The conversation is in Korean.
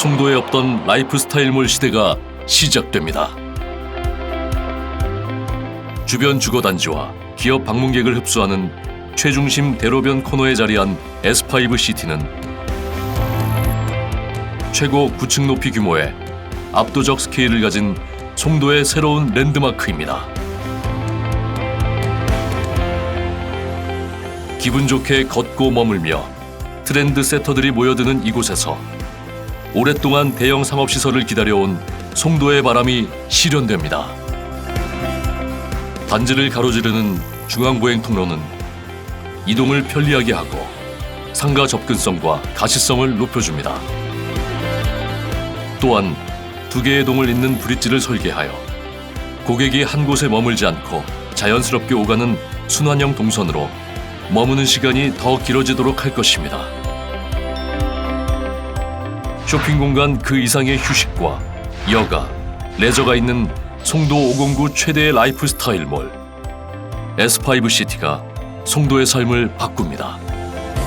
송도에 없던 라이프 스타일몰 시대가 시작됩니다. 주변 주거 단지와 기업 방문객을 흡수하는 최중심 대로변 코너에 자리한 S5 시티는 최고 9층 높이 규모의 압도적 스케일을 가진 송도의 새로운 랜드마크입니다. 기분 좋게 걷고 머물며 트렌드 세터들이 모여드는 이곳에서 오랫동안 대형 상업시설을 기다려온 송도의 바람이 실현됩니다. 단지를 가로지르는 중앙보행 통로는 이동을 편리하게 하고 상가 접근성과 가시성을 높여줍니다. 또한 두 개의 동을 잇는 브릿지를 설계하여 고객이 한 곳에 머물지 않고 자연스럽게 오가는 순환형 동선으로 머무는 시간이 더 길어지도록 할 것입니다. 쇼핑 공간 그 이상의 휴식과 여가, 레저가 있는 송도 509 최대의 라이프 스타일 몰 S5 시티가 송도의 삶을 바꿉니다.